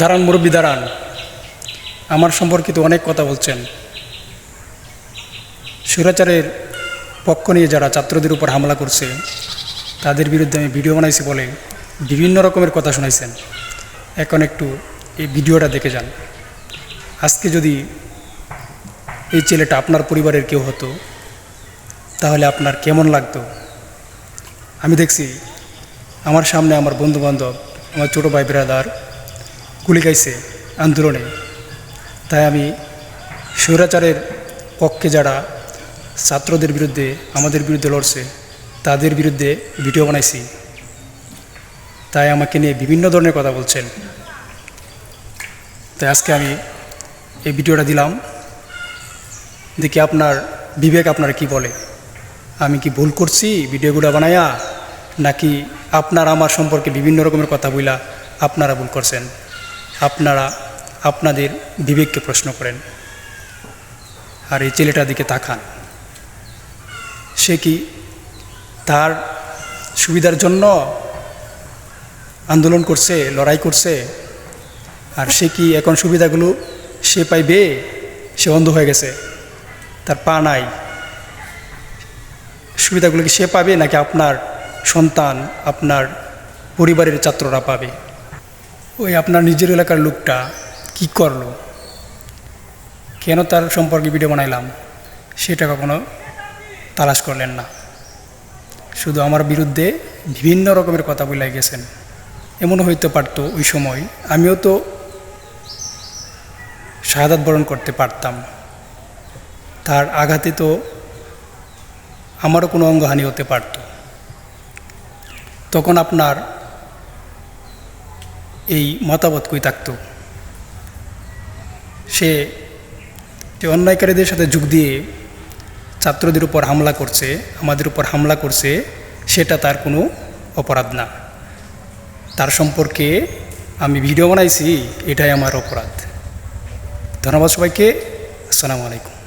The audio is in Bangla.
দাঁড়ান মুরব্বী, দাঁড়ান। আমার সম্পর্কিত অনেক কথা বলছেন। স্বৈরাচারের পক্ষ নিয়ে যারা ছাত্রদের উপর হামলা করছে, তাদের বিরুদ্ধে আমি ভিডিও বানাইছি বলে বিভিন্ন রকমের কথা শোনাইছেন। এখন একটু এই ভিডিওটা দেখে যান। আজকে যদি এই ছেলেটা আপনার পরিবারের কেউ হতো, তাহলে আপনার কেমন লাগতো? আমি দেখছি আমার সামনে আমার বন্ধু বান্ধব আমার ছোটো ভাই বেড়াদার গুলি গাইছে আন্দোলনে। তাই আমি স্বৈরাচারের পক্ষে যারা ছাত্রদের বিরুদ্ধে, আমাদের বিরুদ্ধে লড়ছে, তাদের বিরুদ্ধে ভিডিও বানাইছি। তাই আমাকে নিয়ে বিভিন্ন ধরনের কথা বলছেন। তাই আজকে আমি এই ভিডিওটা দিলাম। দেখি আপনার বিবেক আপনার কি বলে। আমি কি ভুল করছি ভিডিওগুলো বানায়া নাকি আপনার আমার সম্পর্কে বিভিন্ন রকমের কথা বইলা আপনারা ভুল করছেন? আপনারা আপনাদের বিবেককে প্রশ্ন করেন। আর এই ছেলেটার দিকে তাকান। সে কি তার সুবিধার জন্য আন্দোলন করছে, লড়াই করছে? আর সে কি এখন সুবিধাগুলো সে পাইবে? সে অন্ধ হয়ে গেছে। তার পা নাই। সুবিধাগুলো কি সে পাবে নাকি আপনার সন্তান, আপনার পরিবারের ছাত্ররা পাবে? ওই আপনার নিজের এলাকার লোকটা কি করল? কেন তার সম্পর্কে ভিডিও বানাইলাম? সেটা কখনো তালাশ করলেন না। শুধু আমার বিরুদ্ধে বিভিন্ন রকমের কথা বলে গেছেন। এমন হইতে পারতো ওই সময় আমিও তো শাহাদাত বরণ করতে পারতাম। তার আঘাতে তো আমারও কোনো অঙ্গহানি হতে পারত। তখন আপনার এই মতামত কই থাকতো? সে, যে অন্যায়কারীদের সাথে যোগ দিয়ে ছাত্রদের উপর হামলা করছে, আমাদের উপর হামলা করছে, সেটা তার কোনো অপরাধ না। তার সম্পর্কে আমি ভিডিও বানাইছি, এটাই আমার অপরাধ। ধন্যবাদ সবাইকে। আসসালামু আলাইকুম।